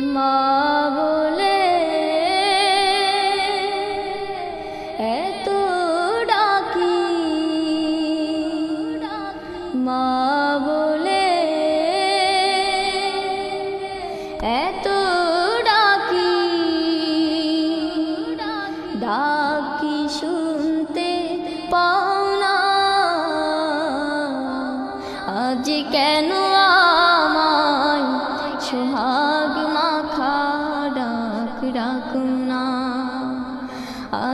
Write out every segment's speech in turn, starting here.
মা বলে এত ডাকি। মা বলে এত ডাকি। ডাকি শুনতে পাও না। আজ কেন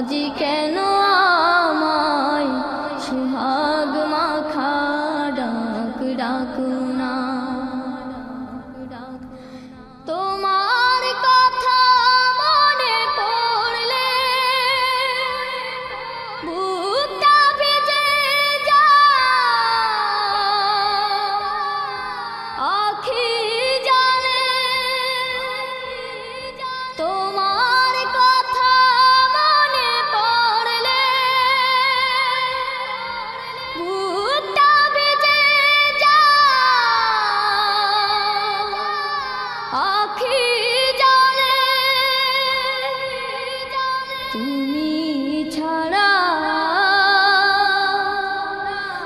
আজ কেন আমায় সুহাগ মাখা ডাক ডাকু তোমার কথা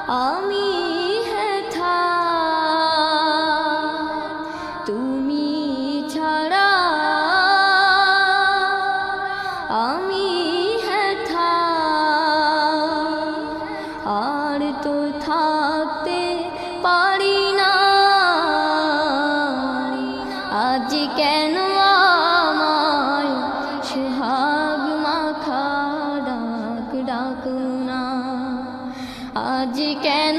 তুমি হেথা তুমি আমি না। আজ কেন